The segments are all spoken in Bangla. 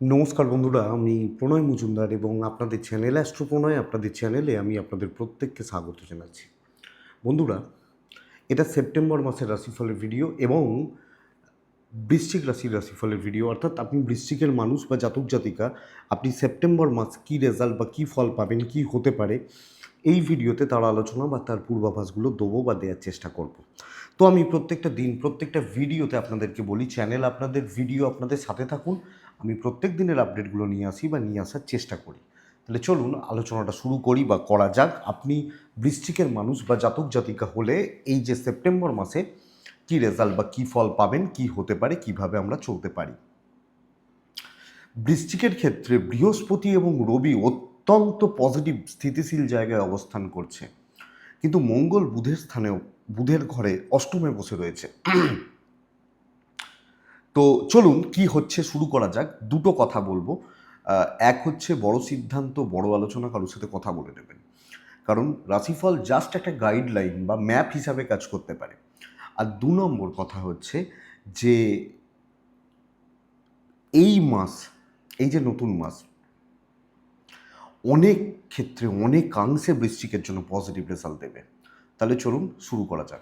নমস্কার বন্ধুরা, আমি প্রণয় মজুমদার এবং আপনাদের চ্যানেল অ্যাস্ট্রো প্রণয় আপনাদের চ্যানেলে আমি আপনাদের প্রত্যেককে স্বাগত জানাচ্ছি। বন্ধুরা, এটা সেপ্টেম্বর মাসের রাশিফলের ভিডিও এবং বৃশ্চিক রাশির রাশিফলের ভিডিও, অর্থাৎ আপনি বৃশ্চিকের মানুষ বা জাতক জাতিকা, আপনি সেপ্টেম্বর মাস কী রেজাল্ট বা কী ফল পাবেন, কী হতে পারে, এই ভিডিওতে তার আলোচনা বা তার পূর্বাভাসগুলো দেবো বা দেওয়ার চেষ্টা করব। তো আমি প্রত্যেকটা দিন, প্রত্যেকটা ভিডিওতে আপনাদেরকে বলি, চ্যানেল আপনাদের, ভিডিও আপনাদের সাথে থাকুন আমি প্রত্যেক দিনের আপডেটগুলো নিয়ে আসি বা নিয়ে আসার চেষ্টা করি। তাহলে চলুন আলোচনাটা শুরু করি বা করা যাক। আপনি বৃষ্টিকের মানুষ বা জাতক জাতিকা হলে এই যে সেপ্টেম্বর মাসে কী রেজাল্ট বা কী ফল পাবেন, কি হতে পারে, কীভাবে আমরা চলতে পারি? বৃষ্টিকের ক্ষেত্রে বৃহস্পতি এবং রবি অত্যন্ত পজিটিভ স্থিতিশীল জায়গায় অবস্থান করছে। কিন্তু মঙ্গল বুধের স্থানেও, বুধের ঘরে অষ্টমে বসে রয়েছে। তো চলুন কি হচ্ছে শুরু করা যাক। দুটো কথা বলব। এক হচ্ছে বড় সিদ্ধান্ত, বড় আলোচনা কারোর সাথে কথা বলে নেবেন। কারণ রাশিফল জাস্ট একটা গাইডলাইন বা ম্যাপ হিসাবে কাজ করতে পারে। আর দু নম্বর কথা হচ্ছে যে এই মাস, এই যে নতুন মাস, অনেক ক্ষেত্রে অনেকাংশে বৃশ্চিকের জন্য পজিটিভ রেজাল্ট দেবে। তাহলে চলুন শুরু করা যাক।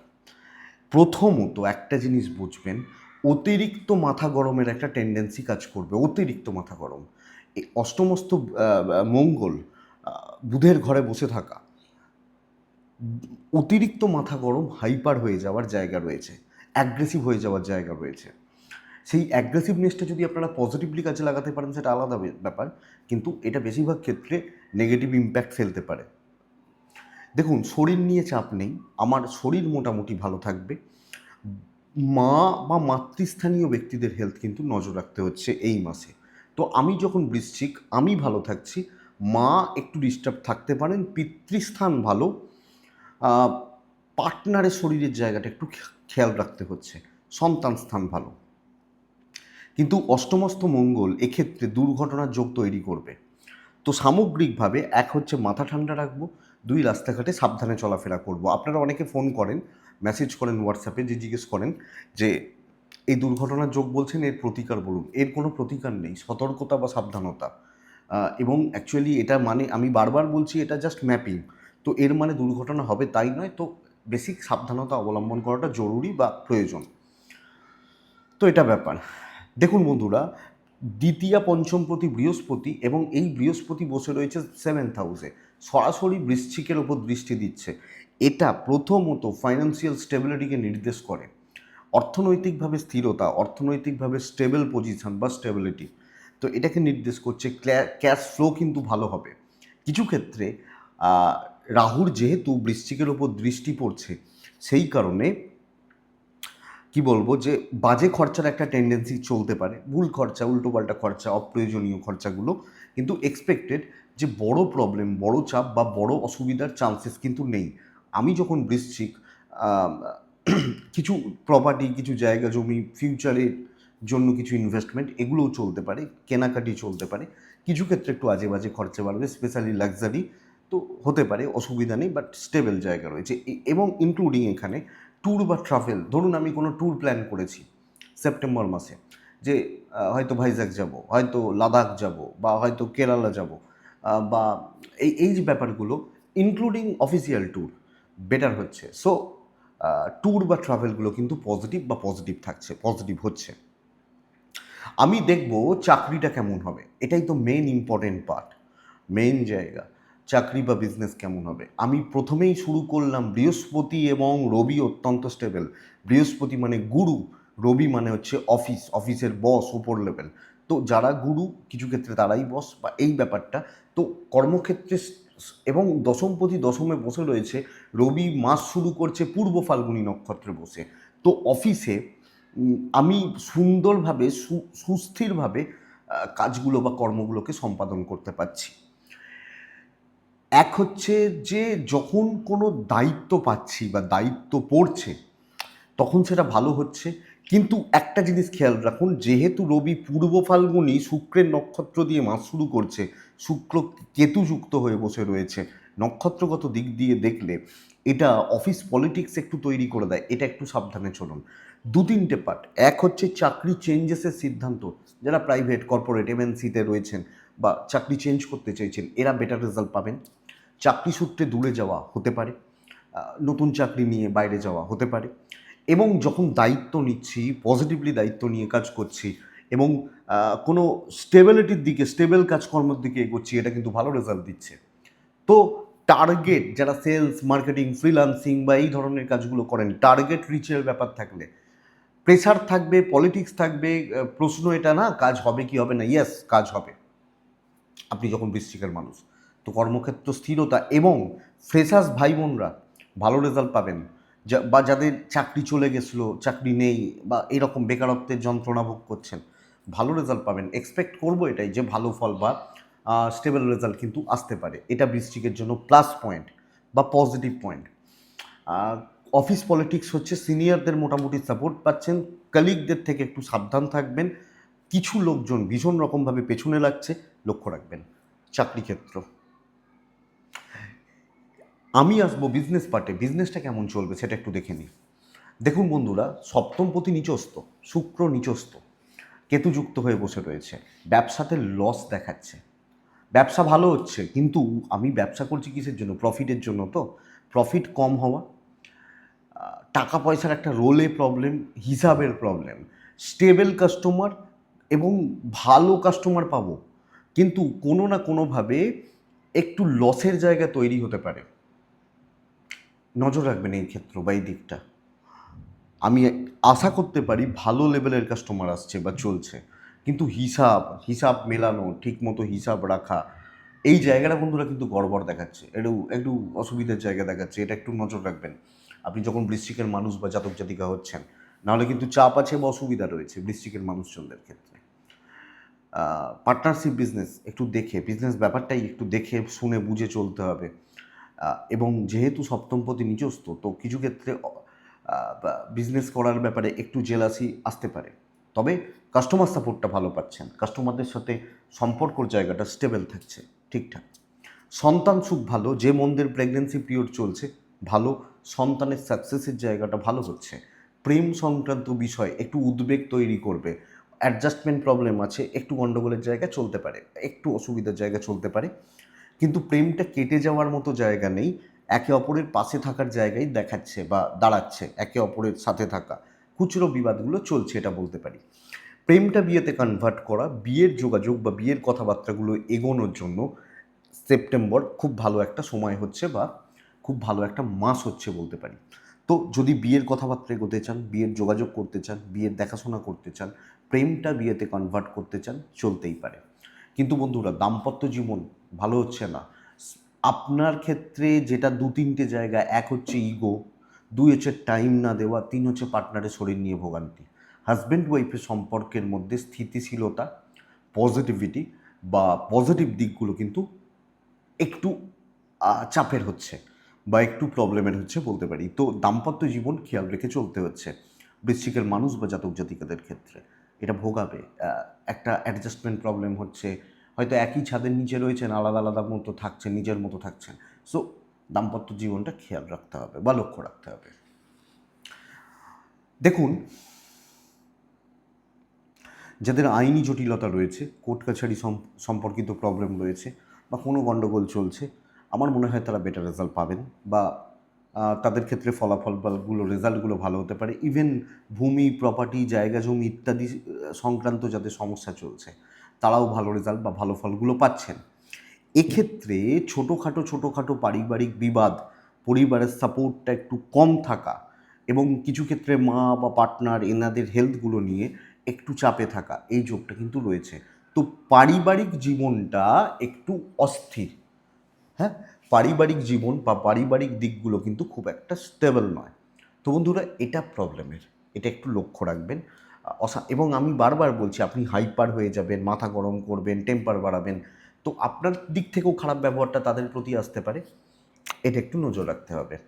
প্রথমত একটা জিনিস বুঝবেন অতিরিক্ত মাথা গরমের একটা টেন্ডেন্সি কাজ করবে, অতিরিক্ত মাথা গরম। এই অষ্টমস্ত মঙ্গল বুধের ঘরে বসে থাকা, অতিরিক্ত মাথা গরম হাইপার হয়ে যাওয়ার জায়গা রয়েছে অ্যাগ্রেসিভ হয়ে যাওয়ার জায়গা রয়েছে। সেই অ্যাগ্রেসিভনেসটা যদি আপনারা পজিটিভলি কাজে লাগাতে পারেন, সেটা আলাদা ব্যাপার, কিন্তু এটা বেশিরভাগ ক্ষেত্রে নেগেটিভ ইম্প্যাক্ট ফেলতে পারে। দেখুন, শরীর নিয়ে চাপ নেই, আমার শরীর মোটামুটি ভালো থাকবে। মা বা মাতৃস্থানীয় ব্যক্তিদের হেলথ কিন্তু নজর রাখতে হচ্ছে এই মাসে। তো আমি যখন বৃশ্চিক, আমি ভালো থাকছি, মা একটু ডিস্টার্ব থাকতে পারেন, পিতৃস্থান ভালো পার্টনারের শরীরের জায়গাটা একটু খেয়াল রাখতে হচ্ছে, সন্তান স্থান ভালো। কিন্তু অষ্টমস্ত মঙ্গল এক্ষেত্রে দুর্ঘটনার যোগ তৈরি করবে। তো সামগ্রিকভাবে এক হচ্ছে মাথা ঠান্ডা রাখব, দুই রাস্তাঘাটে সাবধানে চলাফেরা করব। আপনারা অনেকে ফোন করেন মেসেজ করেন হোয়াটসঅ্যাপে যে জিজ্ঞেস করেন যে, এই দুর্ঘটনার যোগ বলছেন, এর প্রতিকার বলুন। এর কোনো প্রতিকার নেই, সতর্কতা বা সাবধানতা। এবং অ্যাকচুয়ালি এটা মানে আমি বারবার বলছি, এটা জাস্ট ম্যাপিং তো এর মানে দুর্ঘটনা হবে তাই নয়, তো বেসিক সাবধানতা অবলম্বন করাটা জরুরি বা প্রয়োজন। তো এটা ব্যাপার। দেখুন বন্ধুরা, দ্বিতীয়, পঞ্চম প্রতি বৃহস্পতি এবং এই বৃহস্পতি বসে রয়েছে সেভেন্থ হাউসে সরাসরি বৃশ্চিকের ওপর দৃষ্টি দিচ্ছে। এটা প্রথমত ফাইন্যান্সিয়াল স্টেবিলিটিকে নির্দেশ করে। অর্থনৈতিকভাবে স্থিরতা, অর্থনৈতিকভাবে স্টেবল পজিশন বা স্টেবিলিটি তো এটাকে নির্দেশ করছে ক্যাশ ফ্লো কিন্তু ভালো হবে। কিছু ক্ষেত্রে রাহুর যেহেতু বৃশ্চিকের ওপর দৃষ্টি পড়ছে, সেই কারণে কি বলব যে, বাজে খরচার একটা টেন্ডেন্সি চলতে পারে। ভুল খরচা, উল্টোপাল্টা খরচা, অপ্রয়োজনীয় খরচাগুলো কিন্তু এক্সপেক্টেড যে বড় প্রবলেম বড় চাপ বা বড় অসুবিধার চান্সেস কিন্তু নেই। আমি যখন বৃশ্চিক কিছু প্রপার্টি কিছু জায়গা, জমি ফিউচারের জন্য কিছু ইনভেস্টমেন্ট এগুলোও চলতে পারে, কেনাকাটি চলতে পারে। কিছু ক্ষেত্রে একটু আজে বাজে খরচা বাড়বে স্পেশালি লাক্সারি তো হতে পারে, অসুবিধা নেই বাট স্টেবল জায়গা রয়েছে। এবং ইনক্লুডিং এখানে ট্যুর বা ট্রাভেল ধরুন আমি কোনো ট্যুর প্ল্যান করেছি সেপ্টেম্বর মাসে, যে হয়তো ভাইজ্যাক যাব, হয়তো লাদাখ যাব, বা হয়তো কেরালা যাব বা এই এই যে ব্যাপারগুলো ইনক্লুডিং অফিসিয়াল ট্যুর বেটার হচ্ছে। সো ট্যুর বা ট্রাভেলগুলো কিন্তু পজিটিভ বা পজিটিভ থাকছে পজিটিভ হচ্ছে। আমি দেখব চাকরিটা কেমন হবে। এটাই তো মেন ইম্পর্টেন্ট পার্ট মেন জায়গা। চাকরি বা বিজনেস কেমন হবে? আমি প্রথমেই শুরু করলাম বৃহস্পতি এবং রবি অত্যন্ত স্টেবল বৃহস্পতি মানে গুরু, রবি মানে হচ্ছে অফিস অফিসের বস ওপর লেভেল তো যারা গুরু, কিছু ক্ষেত্রে তারাই বস বা এই ব্যাপারটা। তো কর্মক্ষেত্রে এবং দশমপতি দশমে বসে রয়েছে, রবি মাস শুরু করছে পূর্ব ফাল্গুনী নক্ষত্রে বসে। তো অফিসে আমি সুন্দরভাবে সুস্থিরভাবে কাজগুলো বা কর্মগুলোকে সম্পাদন করতে পারছি। এক হচ্ছে যে, যখন কোনো দায়িত্ব পাচ্ছি বা দায়িত্ব পড়ছে, তখন সেটা ভালো হচ্ছে। কিন্তু একটা জিনিস খেয়াল রাখুন, যেহেতু রবি পূর্ব ফাল্গুনি শুক্রের নক্ষত্র দিয়ে মাস শুরু করছে, শুক্র কেতু যুক্ত হয়ে বসে রয়েছে। নক্ষত্রগত দিক দিয়ে দেখলে এটা অফিস পলিটিক্স একটু তৈরি করে দেয়, এটা একটু সাবধানে চলুন। দু তিনটে পার্ট এক হচ্ছে চাকরি চেঞ্জেসের সিদ্ধান্ত, যারা প্রাইভেট কর্পোরেট এমএনসিতে রয়েছেন বা চাকরি চেঞ্জ করতে চাইছেন, এরা বেটার রেজাল্ট পাবেন। চাকরি সূত্রে দূরে যাওয়া হতে পারে নতুন চাকরি নিয়ে বাইরে যাওয়া হতে পারে। এবং যখন দায়িত্ব নিচ্ছি পজিটিভলি দায়িত্ব নিয়ে কাজ করছি এবং কোনো স্টেবিলিটির দিকে স্টেবল কাজকর্মের দিকে এগোচ্ছি, এটা কিন্তু ভালো রেজাল্ট দিচ্ছে। তো টার্গেট যারা সেলস মার্কেটিং ফ্রিলান্সিং বা এই ধরনের কাজগুলো করেন টার্গেট রিচের ব্যাপার থাকলে প্রেসার থাকবে পলিটিক্স থাকবে প্রশ্ন এটা না, কাজ হবে কি হবে না ইয়েস কাজ হবে। আপনি যখন বৃশ্চিকের মানুষ, তো কর্মক্ষেত্র স্থিরতা এবং ফ্রেশার্স ভাই বোনরা ভালো রেজাল্ট পাবেন। বা যাদের চাকরি চলে গেছিল, চাকরি নেই, বা এরকম বেকারত্বের যন্ত্রণা ভোগ করছেন, ভালো রেজাল্ট পাবেন। এক্সপেক্ট করব এটাই যে ভালো ফল বা স্টেবল রেজাল্ট কিন্তু আসতে পারে। এটা বৃষ্টিকের জন্য প্লাস পয়েন্ট বা পজিটিভ পয়েন্ট অফিস পলিটিক্স হচ্ছে সিনিয়রদের মোটামুটি সাপোর্ট পাচ্ছেন কলিগদের থেকে একটু সাবধান থাকবেন, কিছু লোকজন ভীষণ রকমভাবে পেছনে লাগছে, লক্ষ্য রাখবেন, চাকরি ক্ষেত্র। আমি আসব বিজনেস পার্টে বিজনেসটা কেমন চলবে সেটা একটু দেখে নিই। দেখুন বন্ধুরা সপ্তমপতি নিচস্ত শুক্র নিচস্ত কেতুযুক্ত হয়ে বসে রয়েছে, ব্যবসাতে লস দেখাচ্ছে। ব্যবসা ভালো হচ্ছে, কিন্তু আমি ব্যবসা করছি কিসের জন্য? প্রফিটের জন্য তো। প্রফিট কম হওয়া টাকা পয়সার একটা রোলে প্রবলেম হিসাবের প্রবলেম স্টেবল কাস্টমার এবং ভালো কাস্টমার পাবো, কিন্তু কোনো না কোনোভাবে একটু লসের জায়গা তৈরি হতে পারে। নজর রাখবেন এই ক্ষেত্র বা এই দিকটা। আমি আশা করতে পারি ভালো লেভেলের কাস্টমার আসছে বা চলছে। কিন্তু হিসাব হিসাব মেলানো, ঠিকমতো হিসাব রাখা, এই জায়গাটা বন্ধুরা কিন্তু গড়বড় দেখাচ্ছে। একটু একটু অসুবিধার জায়গা দেখাচ্ছে, এটা একটু নজর রাখবেন। আপনি যখন বৃশ্চিকের মানুষ বা জাতক জাতিকা হচ্ছেন, নাহলে কিন্তু চাপ আছে বা অসুবিধা রয়েছে বৃশ্চিকের মানুষজনদের ক্ষেত্রে। পার্টনারশিপ বিজনেস একটু দেখে বিজনেস ব্যাপারটাই একটু দেখে, শুনে, বুঝে চলতে হবে। এবং যেহেতু সপ্তমপতি নিজস্ব, তো কিছু ক্ষেত্রে বিজনেস করার ব্যাপারে একটু জেলাসি আসতে পারে। তবে কাস্টমার সাপোর্টটা ভালো পাচ্ছেন। কাস্টমারদের সাথে সম্পর্কর জায়গাটা স্টেবল থাকছে, ঠিকঠাক। সন্তান সুখ ভালো, যে মন্দের প্রেগনেন্সি পিরিয়ড চলছে, ভালো। সন্তানের সাকসেসের জায়গাটা ভালো হচ্ছে। প্রেম সংক্রান্ত বিষয় একটু উদ্বেগ তৈরি করবে। অ্যাডজাস্টমেন্ট প্রবলেম আছে, একটু গণ্ডগোলের জায়গা চলতে পারে, একটু অসুবিধার জায়গা চলতে পারে। কিন্তু প্রেমটা কেটে যাওয়ার মতো জায়গা নেই। একে অপরের পাশে থাকার জায়গায় দেখাচ্ছে বা দাঁড়াচ্ছে একে অপরের সাথে থাকা। খুচরো বিবাদগুলো চলছে এটা বলতে পারি। প্রেমটা বিয়েতে কনভার্ট করা, বিয়ের যোগাযোগ বা বিয়ের কথাবার্তাগুলো এগোনোর জন্য সেপ্টেম্বর খুব ভালো একটা সময় হচ্ছে বা খুব ভালো একটা মাস হচ্ছে বলতে পারি। তো যদি বিয়ের কথাবার্তা এগোতে চান, বিয়ের যোগাযোগ করতে চান, বিয়ের দেখাশোনা করতে চান, প্রেমটা বিয়েতে কনভার্ট করতে চান, চলতেই পারে। কিন্তু বন্ধুরা, দাম্পত্য জীবন ভালো হচ্ছে না। আপনার ক্ষেত্রে যেটা দু তিনটে জায়গা, এক হচ্ছে ইগো দুই হচ্ছে টাইম না দেওয়া, তিন হচ্ছে পার্টনারের শরীর নিয়ে ভোগান্তি। হাজব্যান্ড ওয়াইফের সম্পর্কের মধ্যে স্থিতিশীলতা পজিটিভিটি বা পজিটিভ দিকগুলো কিন্তু একটু চাপের হচ্ছে বা একটু প্রবলেমের হচ্ছে বলতে পারি। তো দাম্পত্য জীবন খেয়াল রেখে চলতে হচ্ছে। বৃশ্চিকের মানুষ বা জাতক জাতিকাদের ক্ষেত্রে। এটা ভোগাবে একটা অ্যাডজাস্টমেন্ট প্রবলেম হচ্ছে। হয়তো একই ছাদের নিচে রয়েছেন, আলাদা আলাদা মতো থাকছেন, নিজের মতো থাকছেন। সো দাম্পত্য জীবনটা খেয়াল রাখতে হবে বা লক্ষ্য রাখতে হবে। দেখুন, যাদের আইনি জটিলতা রয়েছে, কোর্ট কাছারি সম- সম্পর্কিত প্রবলেম রয়েছে বা কোনো গণ্ডগোল চলছে, আমার মনে হয় তারা বেটার রেজাল্ট পাবেন বা তাদের ক্ষেত্রে ফলাফলগুলো রেজাল্টগুলো ভালো হতে পারে। ইভেন ভূমি প্রপার্টি জায়গা, জমি ইত্যাদি সংক্রান্ত যাদের সমস্যা চলছে, তারাও ভালো রেজাল্ট বা ভালো ফলগুলো পাচ্ছেন। এক্ষেত্রে ছোটোখাটো ছোটোখাটো পারিবারিক বিবাদ, পরিবারের সাপোর্টটা একটু কম থাকা এবং কিছু ক্ষেত্রে মা বা পার্টনার এনাদের হেলথগুলো নিয়ে একটু চাপে থাকা, এই যোগটা কিন্তু রয়েছে। তো পারিবারিক জীবনটা একটু অস্থির। হ্যাঁ? পারিবারিক জীবন বা পারিবারিক দিকগুলো কিন্তু খুব একটা স্টেবল নয়। তো বন্ধুরা, এটা প্রবলেমের এটা একটু লক্ষ্য রাখবেন। অসা এবং আমি বারবার বলছি, আপনি হাইপার হয়ে যাবেন, মাথা গরম করবেন টেম্পার বাড়াবেন। তো আপনার দিক থেকেও খারাপ ব্যবহারটা তাদের প্রতি আসতে পারে। এটা একটু নজর রাখতে হবে।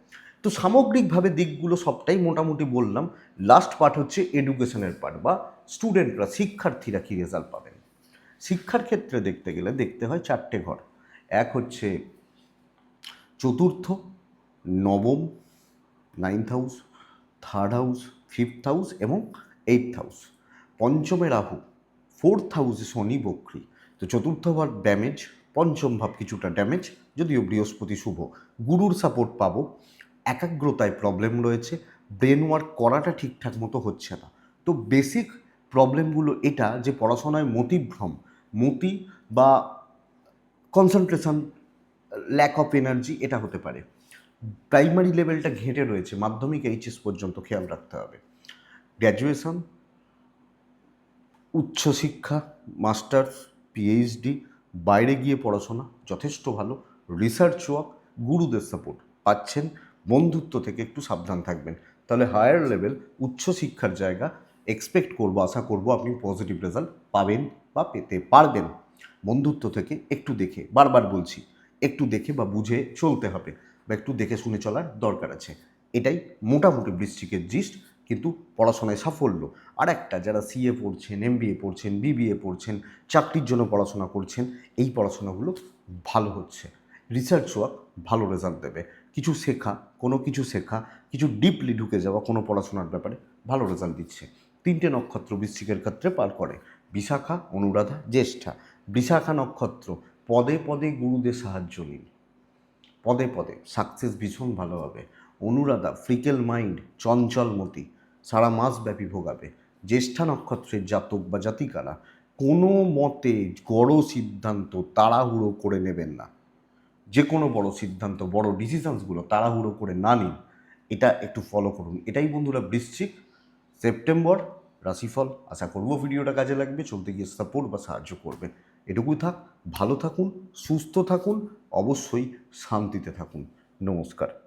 তো সামগ্রিকভাবে দিকগুলো সবটাই মোটামুটি বললাম। লাস্ট পার্ট হচ্ছে এডুকেশনের পার্ট বা স্টুডেন্টরা শিক্ষার্থীরা কী রেজাল্ট পাবেন? শিক্ষার ক্ষেত্রে দেখতে গেলে দেখতে হয় চারটে ঘর। এক হচ্ছে চতুর্থ, নবম ninth house third house fifth house এবং এইথ হাউস পঞ্চমে রাহু ফোর্থ হাউসে শনি, বক্রী। তো চতুর্থ ভাব ড্যামেজ পঞ্চম ভাব কিছুটা ড্যামেজ যদিও বৃহস্পতি শুভ। গুরুর সাপোর্ট পাবো, একাগ্রতায় প্রবলেম রয়েছে ব্রেন ওয়ার্ক করাটা ঠিকঠাক মতো হচ্ছে না। তো বেসিক প্রবলেমগুলো এটা যে পড়াশোনায় মতিভ্রম, মতি বা কনসেন্ট্রেশন ল্যাক অফ এনার্জি এটা হতে পারে। প্রাইমারি লেভেলটা ঘেঁটে রয়েছে, মাধ্যমিক এইচএস পর্যন্ত খেয়াল রাখতে হবে। গ্র্যাজুয়েশন উচ্চশিক্ষা মাস্টার্স পিএইচডি বাইরে গিয়ে পড়াশোনা, যথেষ্ট ভালো। রিসার্চ ওয়ার্ক গুরুদের সাপোর্ট পাচ্ছেন, বন্ধুত্ব থেকে একটু সাবধান থাকবেন। তাহলে হায়ার লেভেল উচ্চশিক্ষার জায়গা এক্সপেক্ট করব, আশা করব আপনি পজিটিভ রেজাল্ট পাবেন বা পেতে পারবেন। বন্ধুত্ব থেকে একটু দেখে, বারবার বলছি একটু দেখে বা বুঝে চলতে হবে বা একটু দেখে শুনে চলার দরকার আছে। এটাই মোটামুটি বৃশ্চিকের জিস্ট কিন্তু পড়াশোনায় সাফল্য। আর একটা, যারা সিএ পড়ছেন এমবিএ পড়ছেন বিবিএ পড়ছেন, চাকরির জন্য পড়াশোনা করছেন, এই পড়াশোনাগুলো ভালো হচ্ছে। রিসার্চ ওয়ার্ক ভালো রেজাল্ট দেবে। কিছু শেখা, কোনো কিছু শেখা, কিছু ডিপলি ঢুকে যাওয়া কোনো পড়াশোনার ব্যাপারে ভালো রেজাল্ট দিচ্ছে। তিনটে নক্ষত্র বৃশ্চিকের ক্ষেত্রে পার করে। বিশাখা, অনুরাধা, জ্যেষ্ঠা। বিশাখা নক্ষত্র পদে পদে গুরুদের সাহায্য নিন। পদে পদে সাকসেস ভীষণ ভালো হবে। অনুরাধা ফ্রিকেল মাইন্ড চঞ্চলমতি সারা মাস ব্যাপী ভোগাবে। জ্যেষ্ঠা নক্ষত্রের জাতক বা জাতিকারা, কোনো মতে বড় সিদ্ধান্ত তাড়াহুড়ো করে নেবেন না। যে কোনো বড় সিদ্ধান্ত, বড় ডিসিশনসগুলো তাড়াহুড়ো করে না নিন। এটা একটু ফলো করুন। এটাই বন্ধুরা বৃশ্চিক। সেপ্টেম্বর, রাশিফল। আশা করব ভিডিওটা কাজে লাগবে। চলতে গিয়ে সাপোর্ট বা সাহায্য করবেন। এটুকুই থাক ভালো থাকুন সুস্থ থাকুন অবশ্যই শান্তিতে থাকুন। নমস্কার।